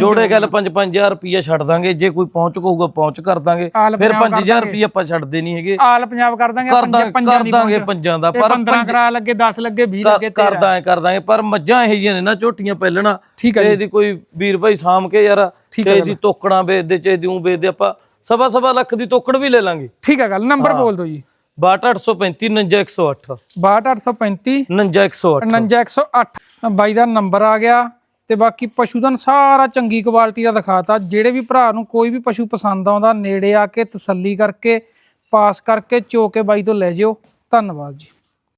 ਜੋੜੇ ਗੱਲ 5-5000 ਰੁਪਈਆ ਛੱਡ ਦਾਂਗੇ ਜੇ ਕੋਈ ਪਹੁੰਚ ਕਹੂਗਾ ਪਹੁੰਚ ਕਰ ਦਾਂਗੇ। ਫਿਰ ਪੰਜਾਬ 5000 ਰੁਪਈਆ ਆਪਾਂ ਛੱਡਦੇ ਨਹੀਂ ਹੈਗੇ। ਆਲ ਪੰਜਾਬ ਕਰ ਦਾਂਗੇ ਪੰਜਾਂ ਦਾਂਗੇ ਪੰਜਾਂ ਕਰ ਦੀ ਦਾਂਗੇ। ਪੰਜਾਂ ਦਾ ਪਰ 15 ਕਰਾ ਲੱਗੇ 10 ਲੱਗੇ 20 ਲੱਗੇ ਕਰ- ਕਰ ਦਾਂਗੇ ਕਰ ਦਾਂਗੇ ਪਰ ਮੱਝਾਂ ਇਹ ਜੀਆਂ ਨੇ ਨਾ ਝੋਟੀਆਂ ਪਹਿਲਣਾ। ਕਿਸੇ ਦੀ ਕੋਈ ਵੀਰ ਭਾਈ ਸਾਮ ਕੇ ਯਾਰ ਕਿਸੇ ਦੀ ਤੋਕੜਾਂ ਵੇਚਦੇ ਚਾਹੇ ਦੀ ਊਂ ਵੇਚਦੇ ਆਪਾਂ ਸਵਾ ਸਵਾ ਲੱਖ ਦੀ ਤੋਕੜ ਵੀ ਲੈ ਲਾਂਗੇ। ਠੀਕ ਹੈ ਗੱਲ ਨੰਬਰ ਬੋਲ ਦਿਓ ਜੀ। 62835 99108 62835 99108 59108 ਬਾਈ ਦਾ ਨੰਬਰ ਆ ਗਿਆ। ਤੇ ਬਾਕੀ ਪਸ਼ੂ ਦਾ ਸਾਰਾ ਚੰਗੀ ਕੁਆਲਿਟੀ ਦਾ ਦਿਖਾਤਾ। ਜਿਹੜੇ ਵੀ ਭਰਾ ਨੂੰ ਕੋਈ ਵੀ ਪਸ਼ੂ ਪਸੰਦ ਆਉਂਦਾ, ਨੇੜੇ ਆ ਕੇ ਤਸੱਲੀ ਕਰਕੇ, ਪਾਸ ਕਰਕੇ ਚੋ ਕੇ ਬਾਈ ਤੋਂ ਲੈ ਜਿਓ। ਧੰਨਵਾਦ ਜੀ।